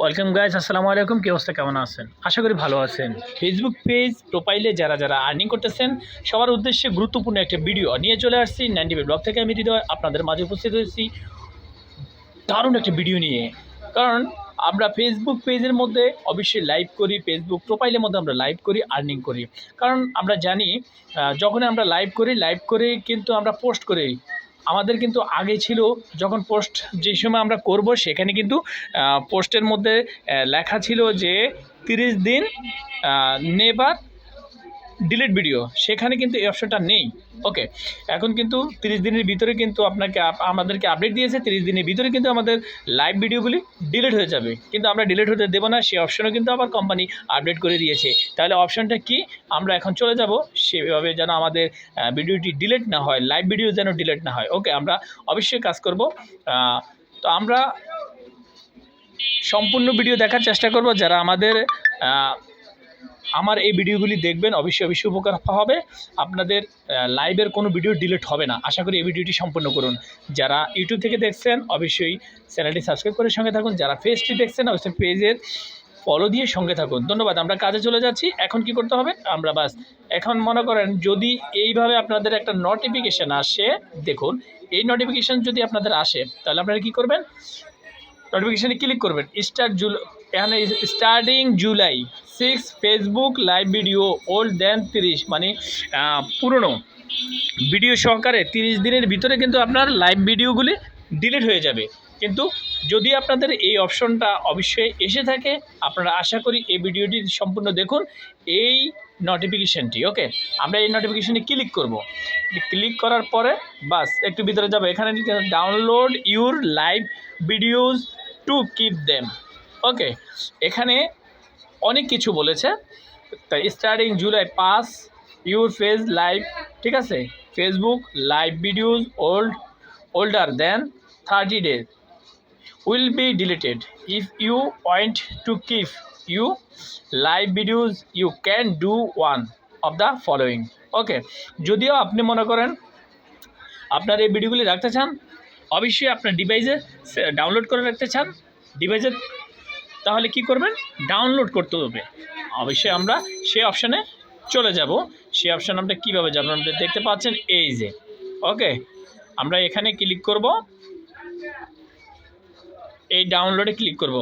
Welcome guys আসসালামু আলাইকুম। কি অবস্থা, কেমন আছেন? আশা করি ভালো আছেন। ফেসবুক পেজ প্রোফাইলে যারা যারা আর্নিং করতেছেন, সবার উদ্দেশ্যে গুরুত্বপূর্ণ একটা ভিডিও নিয়ে চলে আসছি। নাইনটি ব্লগ থেকে আমি হৃদয়, আপনাদের মাঝে উপস্থিত হয়েছি। দারুণ একটা ভিডিও নিয়ে। কারণ আমরা ফেসবুক পেজের মধ্যে অবশ্যই লাইভ করি ফেসবুক প্রোফাইলের মধ্যে আমরা লাইভ করি আর্নিং করি। কারণ আমরা জানি যখন আমরা লাইভ করি লাইভ করে কিন্তু আমরা পোস্ট করি। আমাদের কিন্তু আগে ছিল যখন পোস্ট যে সময় আমরা করব, সেখানে কিন্তু পোস্টের মধ্যে লেখা ছিল যে, তিরিশ দিন নেবার ডিলিট ভিডিও সেখানে কিন্তু এই অপশনটা নেই। ওকে এখন কিন্তু তিরিশ দিনের ভিতরে কিন্তু আপনাকে আমাদেরকে আপডেট দিয়েছে, তিরিশ দিনের ভিতরে কিন্তু আমাদের লাইভ ভিডিওগুলি ডিলিট হয়ে যাবে। কিন্তু আমরা ডিলিট হতে দেবো না, সেই অপশনও কিন্তু আবার কোম্পানি আপডেট করে দিয়েছে। তাহলে অপশনটা কি? আমরা এখন চলে যাব, সেভাবে যেন আমাদের ভিডিওটি ডিলিট না হয় লাইভ ভিডিও যেন ডিলিট না হয়। ওকে আমরা অবশ্যই কাজ করব। তো আমরা সম্পূর্ণ ভিডিও দেখার চেষ্টা করব, যারা আমাদের আমার এই ভিডিওগুলি দেখবেন, অবশ্যই অবশ্যই উপকার হবে। আপনাদের লাইভের কোনো ভিডিও ডিলিট হবে না। আশা করি এই ভিডিওটি সম্পূর্ণ করুন। যারা ইউটিউব থেকে দেখছেন, অবশ্যই চ্যানেলটি সাবস্ক্রাইব করে সঙ্গে থাকুন। যারা পেজটি দেখছেন, অবশ্যই পেজের ফলো দিয়ে সঙ্গে থাকুন। ধন্যবাদ, আমরা কাজে চলে যাচ্ছি। এখন কি করতে হবে? আমরা বাস, এখন মনে করেন যদি এইভাবে আপনাদের একটা নোটিফিকেশান আসে, দেখুন, এই নোটিফিকেশান যদি আপনাদের আসে, তাহলে আপনারা কি করবেন? নোটিফিকেশানে ক্লিক করবেন। স্টার্ট জুলাই এখানে starting July six Facebook live video old then তিরিশ মানে পুরনো। ভিডিও সহকারে তিরিশ দিনের ভিতরে কিন্তু আপনার লাইভ ভিডিওগুলি ডিলিট হয়ে যাবে। কিন্তু যদি আপনাদের এই অপশনটা অবশ্যই এসে থাকে, আপনারা আশা করি এই ভিডিওটি সম্পূর্ণ দেখুন। এই নোটিফিকেশানটি ওকে আমরা এই নোটিফিকেশানে ক্লিক করব। ক্লিক করার পরে, বাস, একটু ভিতরে যাবে। এখানে download your live videos to keep them okay এখানে অনেক কিছু বলেছে। তাই starting July pass your phase live ঠিক আছে? Facebook live videos old older then thirty days will be deleted. If you want to keep you, live videos, you can do one of the following. Okay যদিও আপনি মনে করেন আপনার এই ভিডিওগুলি রাখতে চান, অবশ্যই আপনার ডিভাইসে ডাউনলোড করে রাখতে চান। ডিভাইসে তাহলে কি করবেন? ডাউনলোড করতে হবে। অবশ্যই আমরা সেই অপশানে চলে যাব। সেই অপশান আমরা কীভাবে যাব? আপনারা দেখতে পাচ্ছেন এই যে। ওকে আমরা এখানে ক্লিক করব। এই ডাউনলোডে ক্লিক করব।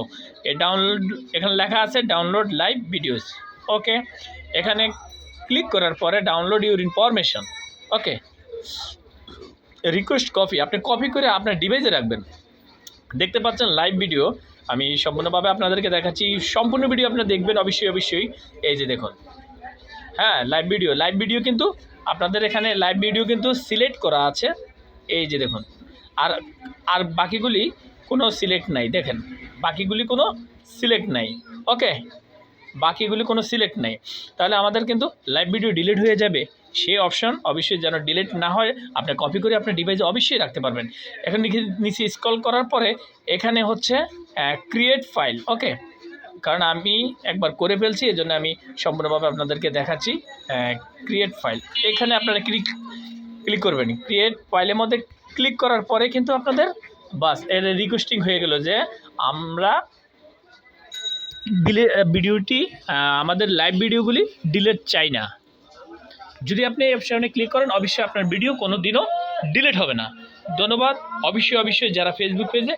এই ডাউনলোড এখানে লেখা আছে ডাউনলোড লাইভ ভিডিওস ওকে এখানে ক্লিক করার পরে download your information okay request copy আপনি কপি করে আপনার ডিভাইসে রাখবেন। দেখতে পাচ্ছেন লাইভ ভিডিও আমি সম্পূর্ণভাবে আপনাদেরকে দেখাচ্ছি। সম্পূর্ণ ভিডিও আপনারা দেখবেন, অবশ্যই অবশ্যই। এই যে দেখুন। হ্যাঁ লাইভ ভিডিও লাইভ ভিডিও কিন্তু আপনাদের এখানে লাইভ ভিডিও কিন্তু সিলেক্ট করা আছে। এই যে দেখুন। আর আর বাকিগুলি কোনো সিলেক্ট নাই। দেখেন, বাকিগুলি কোনো সিলেক্ট নাই। ওকে বাকিগুলি কোনো সিলেক্ট নাই। তাহলে আমাদের কিন্তু লাইভ ভিডিও ডিলিট হয়ে যাবে। সেই অপশন অবশ্যই যেন ডিলিট না হয়, আপনি কপি করে আপনার ডিভাইসে অবশ্যই রাখতে পারবেন। এখন নিচে- স্ক্রল করার পরে এখানে হচ্ছে ক্রিয়েট ফাইল ওকে কারণ আমি একবার করে ফেলছি এই জন্য আমি সম্পূর্ণভাবে আপনাদেরকে দেখাচ্ছি ক্রিয়েট ফাইল এখানে আপনারা ক্লিক ক্লিক করবেন। ক্রিয়েট ফাইলের মধ্যে ক্লিক করার পরে কিন্তু আপনাদের, বাস, এর রিকোয়েস্টিং হয়ে গেল যে আমরা ভিডিওটি আমাদের লাইভ ভিডিওগুলি ডিলেট চাই না। যদি আপনি এই অপশনে ক্লিক করেন, অবশ্যই আপনার ভিডিও কোনো দিনও ডিলিট হবে না। ধন্যবাদ। অবশ্যই অবশ্যই যারা ফেসবুক পেজে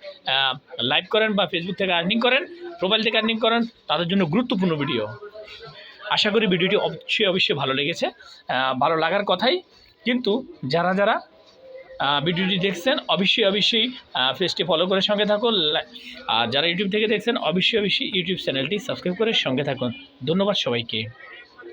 লাইভ করেন বা ফেসবুক থেকে আর্নিং করেন প্রোফাইল থেকে আর্নিং করেন, তাদের জন্য গুরুত্বপূর্ণ ভিডিও আশা করি ভিডিওটি অবশ্যই অবশ্যই ভালো লেগেছে। ভালো লাগার কথাই। কিন্তু যারা যারা ভিডিওটি দেখছেন, অবশ্যই অবশ্যই পেজটি ফলো করে সঙ্গে থাকুন। আর যারা ইউটিউব থেকে দেখছেন, অবশ্যই অবশ্যই ইউটিউব চ্যানেলটি সাবস্ক্রাইব করে সঙ্গে থাকুন। ধন্যবাদ সবাইকে।